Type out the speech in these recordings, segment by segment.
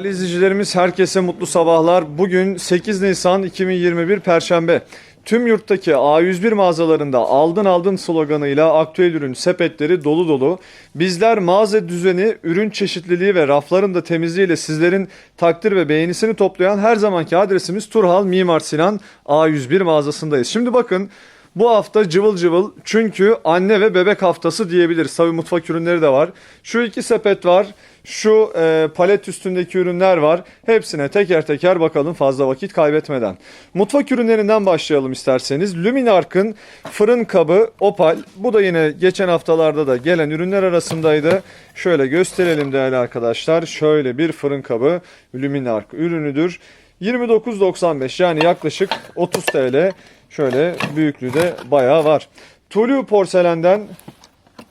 Değerli izleyicilerimiz herkese mutlu sabahlar. Bugün 8 Nisan 2021 Perşembe. Tüm yurttaki A101 mağazalarında aldın aldın sloganıyla aktüel ürün sepetleri dolu dolu. Bizler mağaza düzeni, ürün çeşitliliği ve rafların da temizliğiyle sizlerin takdir ve beğenisini toplayan her zamanki adresimiz Turhal Mimar Sinan A101 mağazasındayız. Şimdi bakın bu hafta cıvıl cıvıl çünkü anne ve bebek haftası diyebiliriz. Tabii mutfak ürünleri de var. Şu iki sepet var. Şu e, palet üstündeki ürünler var. Hepsine teker teker bakalım fazla vakit kaybetmeden. Mutfak ürünlerinden başlayalım isterseniz. Luminark'ın fırın kabı Opal. Bu da yine geçen haftalarda da gelen ürünler arasındaydı. Şöyle gösterelim değerli arkadaşlar. Şöyle bir fırın kabı Luminark ürünüdür. 29.95 yani yaklaşık 30 TL. Şöyle büyüklüğü de bayağı var. Tulu porselenden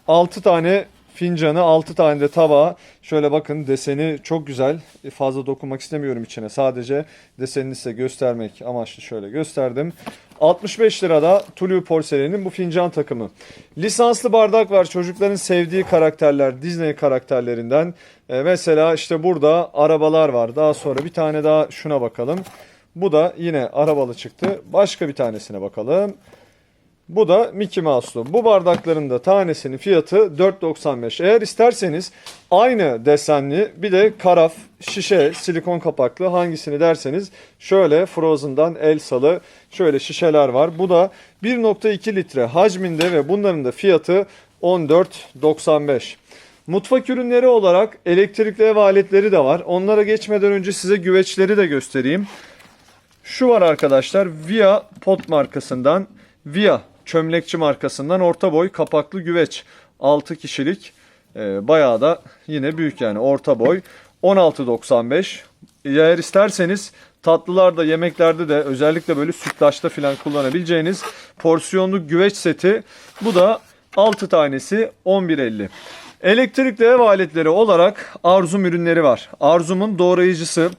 6 tane fincanı, 6 tane de tabağı. Şöyle bakın deseni çok güzel. Fazla dokunmak istemiyorum içine. Sadece desenini size göstermek amaçlı şöyle gösterdim. 65 lirada Tulu porselenin bu fincan takımı. Lisanslı bardak var. Çocukların sevdiği karakterler, Disney karakterlerinden. Ee, mesela işte burada arabalar var. Daha sonra bir tane daha şuna bakalım. Bu da yine arabalı çıktı. Başka bir tanesine bakalım. Bu da Mickey Mouse'lu. Bu bardakların da tanesinin fiyatı 4.95. Eğer isterseniz aynı desenli bir de karaf, şişe, silikon kapaklı hangisini derseniz şöyle Frozen'dan Elsa'lı şöyle şişeler var. Bu da 1.2 litre hacminde ve bunların da fiyatı 14.95. Mutfak ürünleri olarak elektrikli ev aletleri de var. Onlara geçmeden önce size güveçleri de göstereyim. Şu var arkadaşlar Via Pot markasından Via çömlekçi markasından orta boy kapaklı güveç. 6 kişilik e, bayağı da yine büyük yani orta boy. 16.95 eğer isterseniz tatlılarda yemeklerde de özellikle böyle sütlaçta falan kullanabileceğiniz porsiyonlu güveç seti. Bu da 6 tanesi 11.50 Elektrikli ev aletleri olarak Arzum ürünleri var. Arzum'un doğrayıcısı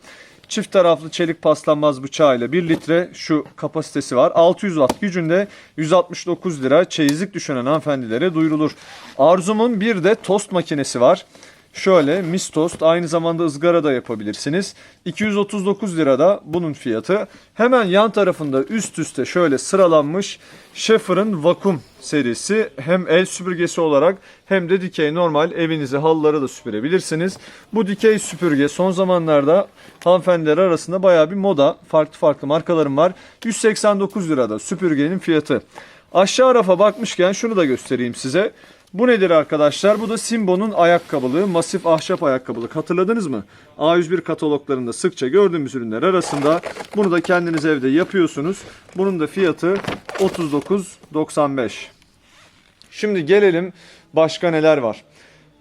Çift taraflı çelik paslanmaz bıçağıyla 1 litre şu kapasitesi var. 600 watt gücünde 169 lira çeyizlik düşünen hanımefendilere duyurulur. Arzum'un bir de tost makinesi var. Şöyle mis tost aynı zamanda ızgara da yapabilirsiniz. 239 lirada bunun fiyatı. Hemen yan tarafında üst üste şöyle sıralanmış Schaefer'ın vakum serisi hem el süpürgesi olarak hem de dikey normal evinize halıları da süpürebilirsiniz. Bu dikey süpürge son zamanlarda hanımefendiler arasında baya bir moda. Farklı farklı markalarım var. 189 lirada süpürgenin fiyatı. Aşağı rafa bakmışken şunu da göstereyim size. Bu nedir arkadaşlar? Bu da Simbo'nun ayakkabılığı, masif ahşap ayakkabılık. Hatırladınız mı? A101 kataloglarında sıkça gördüğümüz ürünler arasında. Bunu da kendiniz evde yapıyorsunuz. Bunun da fiyatı 39.95. Şimdi gelelim başka neler var.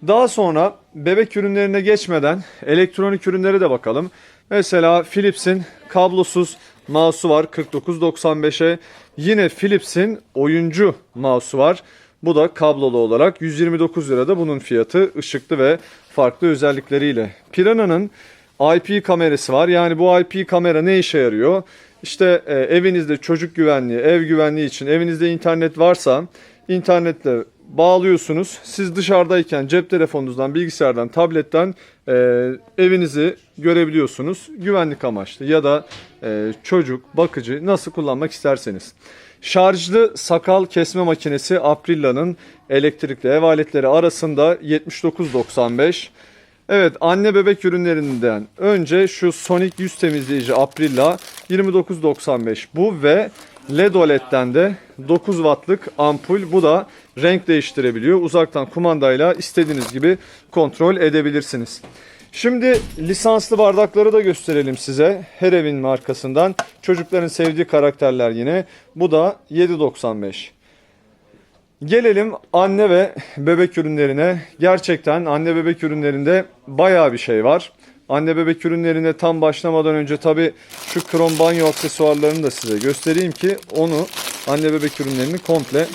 Daha sonra bebek ürünlerine geçmeden elektronik ürünlere de bakalım. Mesela Philips'in kablosuz mouse'u var 49.95'e. Yine Philips'in oyuncu mouse'u var. Bu da kablolu olarak 129 lirada bunun fiyatı ışıklı ve farklı özellikleriyle. Piranha'nın IP kamerası var. Yani bu IP kamera ne işe yarıyor? İşte e, evinizde çocuk güvenliği, ev güvenliği için evinizde internet varsa internetle bağlıyorsunuz. Siz dışarıdayken cep telefonunuzdan, bilgisayardan, tabletten e, evinizi görebiliyorsunuz. Güvenlik amaçlı ya da e, çocuk, bakıcı nasıl kullanmak isterseniz. Şarjlı sakal kesme makinesi Aprilla'nın elektrikli ev aletleri arasında 79.95. Evet anne bebek ürünlerinden önce şu Sonic yüz temizleyici Aprilla 29.95 bu ve LED OLED'den de 9 wattlık ampul bu da renk değiştirebiliyor. Uzaktan kumandayla istediğiniz gibi kontrol edebilirsiniz. Şimdi lisanslı bardakları da gösterelim size. Her evin markasından. Çocukların sevdiği karakterler yine. Bu da 7.95. Gelelim anne ve bebek ürünlerine. Gerçekten anne bebek ürünlerinde bayağı bir şey var. Anne bebek ürünlerine tam başlamadan önce tabi şu krom banyo aksesuarlarını da size göstereyim ki onu anne bebek ürünlerini komple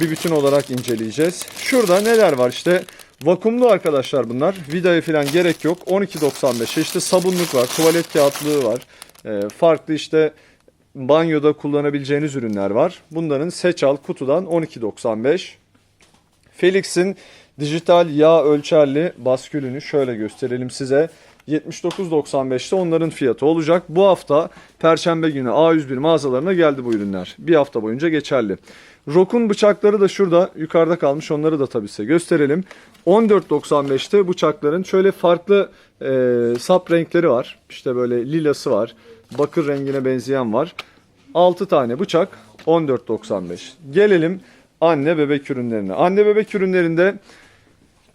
bir bütün olarak inceleyeceğiz. Şurada neler var işte vakumlu arkadaşlar bunlar. Vidaya falan gerek yok. 12.95 işte sabunluk var, tuvalet kağıtlığı var. Ee, farklı işte banyoda kullanabileceğiniz ürünler var. Bunların seç al kutudan 12.95. Felix'in dijital yağ ölçerli baskülünü şöyle gösterelim size. 79.95'te onların fiyatı olacak. Bu hafta Perşembe günü A101 mağazalarına geldi bu ürünler. Bir hafta boyunca geçerli. Rokun bıçakları da şurada yukarıda kalmış. Onları da tabii size gösterelim. 14.95'te bıçakların şöyle farklı e, sap renkleri var. İşte böyle lilası var. Bakır rengine benzeyen var. 6 tane bıçak 14.95. Gelelim anne bebek ürünlerine. Anne bebek ürünlerinde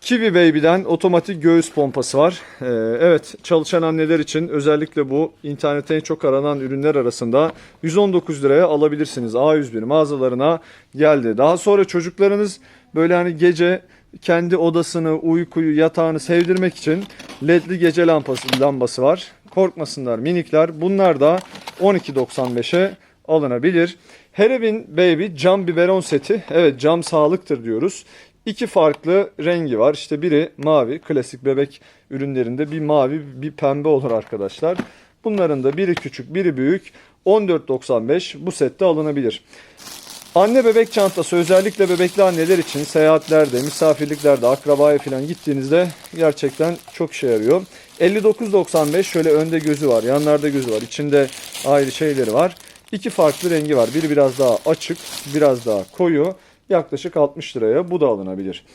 Kiwi Baby'den otomatik göğüs pompası var. Ee, evet çalışan anneler için özellikle bu internette en çok aranan ürünler arasında 119 liraya alabilirsiniz. A101 mağazalarına geldi. Daha sonra çocuklarınız böyle hani gece kendi odasını, uykuyu, yatağını sevdirmek için ledli gece lambası, lambası var. Korkmasınlar minikler. Bunlar da 12.95'e alınabilir. Her evin Baby cam biberon seti. Evet cam sağlıktır diyoruz. İki farklı rengi var. İşte biri mavi, klasik bebek ürünlerinde bir mavi, bir pembe olur arkadaşlar. Bunların da biri küçük, biri büyük. 14.95 bu sette alınabilir. Anne bebek çantası özellikle bebekli anneler için seyahatlerde, misafirliklerde, akrabaya falan gittiğinizde gerçekten çok işe yarıyor. 59.95 şöyle önde gözü var, yanlarda gözü var, içinde ayrı şeyleri var. İki farklı rengi var. Biri biraz daha açık, biraz daha koyu. Yaklaşık 60 liraya bu da alınabilir.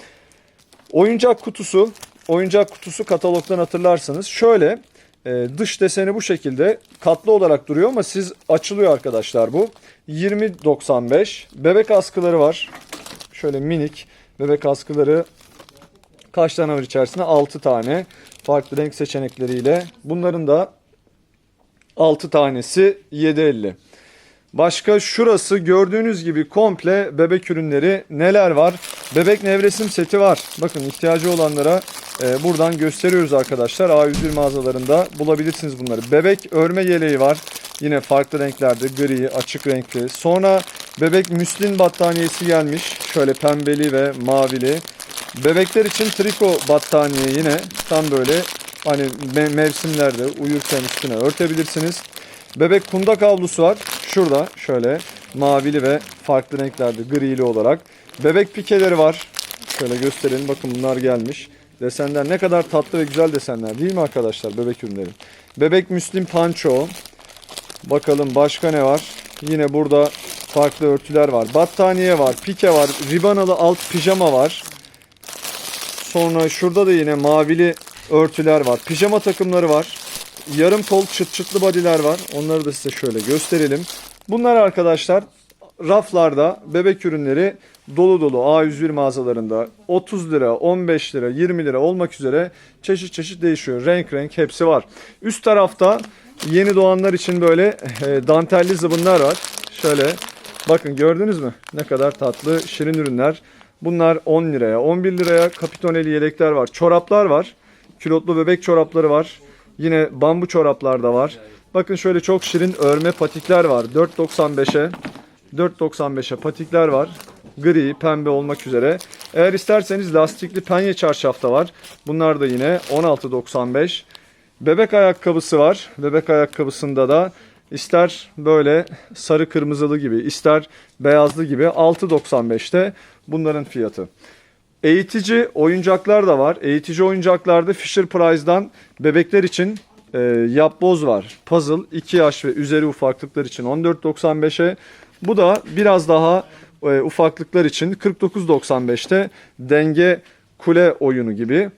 Oyuncak kutusu, oyuncak kutusu katalogdan hatırlarsınız. Şöyle e, dış deseni bu şekilde katlı olarak duruyor ama siz açılıyor arkadaşlar bu. 20.95 bebek askıları var. Şöyle minik bebek askıları kaç tane var içerisinde? 6 tane farklı renk seçenekleriyle. Bunların da 6 tanesi 7.50. Başka şurası gördüğünüz gibi komple bebek ürünleri neler var? Bebek nevresim seti var. Bakın ihtiyacı olanlara e, buradan gösteriyoruz arkadaşlar. A101 mağazalarında bulabilirsiniz bunları. Bebek örme yeleği var. Yine farklı renklerde gri, açık renkli. Sonra bebek müslin battaniyesi gelmiş. Şöyle pembeli ve mavili. Bebekler için triko battaniye yine tam böyle hani me- mevsimlerde uyurken üstüne örtebilirsiniz. Bebek kundak havlusu var. Şurada şöyle mavili ve farklı renklerde grili olarak. Bebek pikeleri var. Şöyle gösterelim. Bakın bunlar gelmiş. Desenler ne kadar tatlı ve güzel desenler değil mi arkadaşlar bebek ürünleri? Bebek müslim panço. Bakalım başka ne var? Yine burada farklı örtüler var. Battaniye var, pike var, ribanalı alt pijama var. Sonra şurada da yine mavili örtüler var. Pijama takımları var. Yarım kol çıt çıtlı body'ler var. Onları da size şöyle gösterelim. Bunlar arkadaşlar raflarda bebek ürünleri dolu dolu A101 mağazalarında 30 lira, 15 lira, 20 lira olmak üzere çeşit çeşit değişiyor. Renk renk hepsi var. Üst tarafta yeni doğanlar için böyle e, dantelli zıbınlar var. Şöyle bakın gördünüz mü? Ne kadar tatlı şirin ürünler. Bunlar 10 liraya, 11 liraya kapitoneli yelekler var. Çoraplar var. Külotlu bebek çorapları var. Yine bambu çoraplar da var. Bakın şöyle çok şirin örme patikler var. 4.95'e 4.95'e patikler var. Gri, pembe olmak üzere. Eğer isterseniz lastikli penye çarşaf da var. Bunlar da yine 16.95. Bebek ayakkabısı var. Bebek ayakkabısında da ister böyle sarı kırmızılı gibi, ister beyazlı gibi 6.95'te bunların fiyatı. Eğitici oyuncaklar da var. Eğitici oyuncaklarda Fisher Price'dan bebekler için e, yapboz var. Puzzle 2 yaş ve üzeri ufaklıklar için 14.95'e. Bu da biraz daha e, ufaklıklar için 49.95'te denge kule oyunu gibi.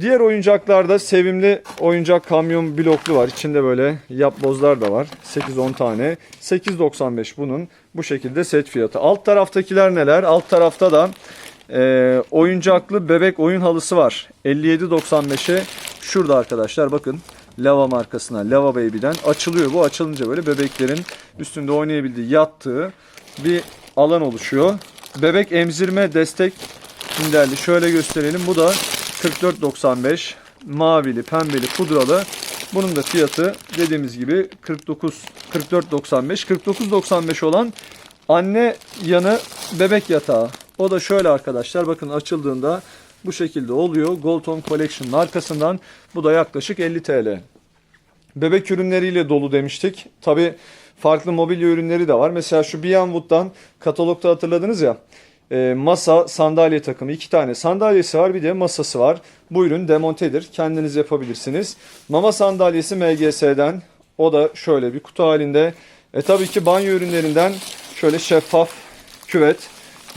Diğer oyuncaklarda sevimli oyuncak kamyon bloklu var. İçinde böyle yapbozlar da var. 8-10 tane. 8.95 bunun bu şekilde set fiyatı. Alt taraftakiler neler? Alt tarafta da e, oyuncaklı bebek oyun halısı var. 57.95'e şurada arkadaşlar bakın. Lava markasına Lava Baby'den açılıyor. Bu açılınca böyle bebeklerin üstünde oynayabildiği yattığı bir alan oluşuyor. Bebek emzirme destek minderli. Şöyle gösterelim. Bu da 44.95 mavili, pembeli, pudralı. Bunun da fiyatı dediğimiz gibi 49 44.95. 49.95 olan anne yanı bebek yatağı. O da şöyle arkadaşlar bakın açıldığında bu şekilde oluyor. Golton Collection markasından bu da yaklaşık 50 TL. Bebek ürünleriyle dolu demiştik. Tabi farklı mobilya ürünleri de var. Mesela şu Beyond Wood'dan katalogda hatırladınız ya. e, masa, sandalye takımı. iki tane sandalyesi var bir de masası var. Bu ürün demontedir. Kendiniz yapabilirsiniz. Mama sandalyesi MGS'den. O da şöyle bir kutu halinde. E tabii ki banyo ürünlerinden şöyle şeffaf küvet.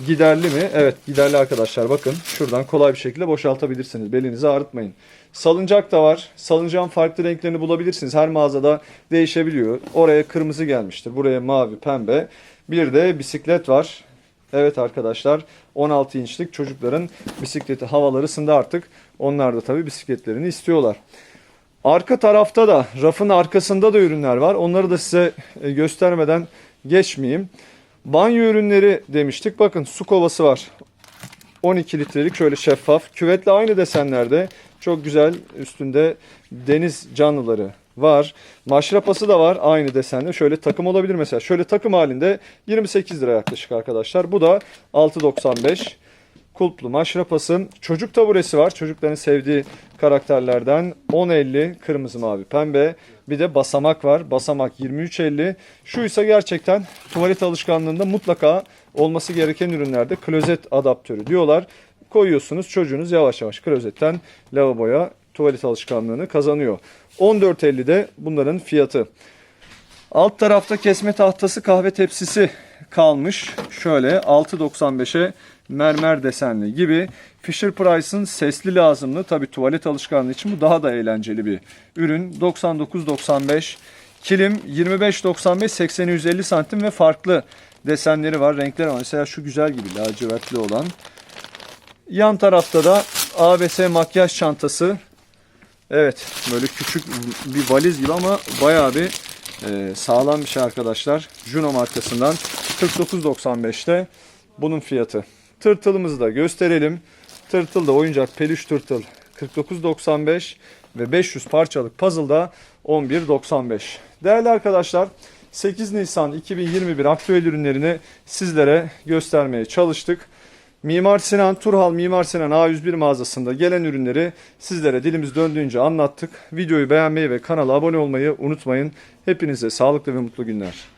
Giderli mi? Evet giderli arkadaşlar bakın. Şuradan kolay bir şekilde boşaltabilirsiniz. Belinizi ağrıtmayın. Salıncak da var. Salıncağın farklı renklerini bulabilirsiniz. Her mağazada değişebiliyor. Oraya kırmızı gelmiştir. Buraya mavi, pembe. Bir de bisiklet var. Evet arkadaşlar 16 inçlik çocukların bisikleti havaları ısındı artık. Onlar da tabii bisikletlerini istiyorlar. Arka tarafta da rafın arkasında da ürünler var. Onları da size e, göstermeden geçmeyeyim. Banyo ürünleri demiştik. Bakın su kovası var. 12 litrelik şöyle şeffaf. Küvetle aynı desenlerde. Çok güzel üstünde deniz canlıları var. Maşrapası da var aynı desende. Şöyle takım olabilir mesela. Şöyle takım halinde 28 lira yaklaşık arkadaşlar. Bu da 6.95. Kulplu maşrapası. Çocuk taburesi var. Çocukların sevdiği karakterlerden 10.50 kırmızı mavi pembe. Bir de basamak var. Basamak 23.50. Şu ise gerçekten tuvalet alışkanlığında mutlaka olması gereken ürünlerde klozet adaptörü diyorlar. Koyuyorsunuz çocuğunuz yavaş yavaş klozetten lavaboya tuvalet alışkanlığını kazanıyor. 14.50'de bunların fiyatı. Alt tarafta kesme tahtası kahve tepsisi kalmış. Şöyle 6.95'e mermer desenli gibi. Fisher Price'ın sesli lazımlı. Tabi tuvalet alışkanlığı için bu daha da eğlenceli bir ürün. 99.95 Kilim 25.95 80 150 santim ve farklı desenleri var. Renkleri var. Mesela şu güzel gibi lacivertli olan. Yan tarafta da ABS makyaj çantası. Evet böyle küçük bir valiz gibi ama bayağı bir e, sağlam bir şey arkadaşlar. Juno markasından 49.95'te bunun fiyatı. Tırtılımızı da gösterelim. Tırtıl da oyuncak peluş tırtıl 49.95 ve 500 parçalık puzzle da 11.95. Değerli arkadaşlar 8 Nisan 2021 aktüel ürünlerini sizlere göstermeye çalıştık. Mimar Sinan, Turhal Mimar Sinan A101 mağazasında gelen ürünleri sizlere dilimiz döndüğünce anlattık. Videoyu beğenmeyi ve kanala abone olmayı unutmayın. Hepinize sağlıklı ve mutlu günler.